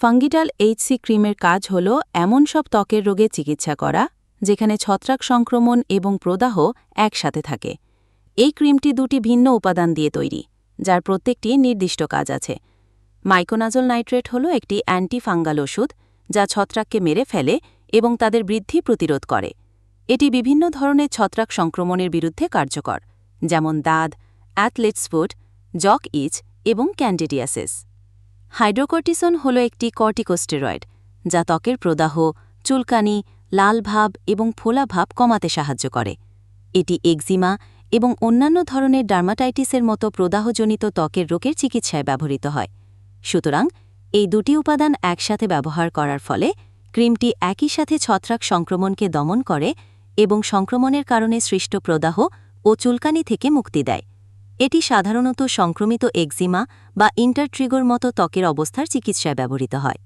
ফাঙ্গিটাল HC ক্রিমের কাজ হল এমন সব ত্বকের রোগে চিকিৎসা করা, যেখানে ছত্রাক সংক্রমণ এবং প্রদাহ একসাথে থাকে। এই ক্রিমটি দুটি ভিন্ন উপাদান দিয়ে তৈরি, যার প্রত্যেকটি নির্দিষ্ট কাজ আছে। মাইকোনাজল নাইট্রেট হল একটি অ্যান্টি ফাঙ্গাল ওষুধ, যা ছত্রাককে মেরে ফেলে এবং তাদের বৃদ্ধি প্রতিরোধ করে। এটি বিভিন্ন ধরনের ছত্রাক সংক্রমণের বিরুদ্ধে কার্যকর, যেমন দাঁত, অ্যাথলেটস ফুট, জক ইচ এবং ক্যান্ডিডিয়াসিস। হাইড্রোকর্টিসন হল একটি কর্টিকোস্টেরয়েড, যা ত্বকের প্রদাহ, চুলকানি, লাল ভাব এবং ফোলা ভাব কমাতে সাহায্য করে। এটি এক্সিমা এবং অন্যান্য ধরনের ডার্মাটাইটিসের মতো প্রদাহজনিত ত্বকের রোগের চিকিৎসায় ব্যবহৃত হয়। সুতরাং, এই দুটি উপাদান একসাথে ব্যবহার করার ফলে ক্রিমটি একই সাথে ছত্রাক সংক্রমণকে দমন করে এবং সংক্রমণের কারণে সৃষ্ট প্রদাহ ও চুলকানি থেকে মুক্তি দেয়। এটি সাধারণত সংক্রমিত এক্সিমা বা ইন্টারট্রিগোর মতো ত্বকের অবস্থার চিকিৎসায় ব্যবহৃত হয়।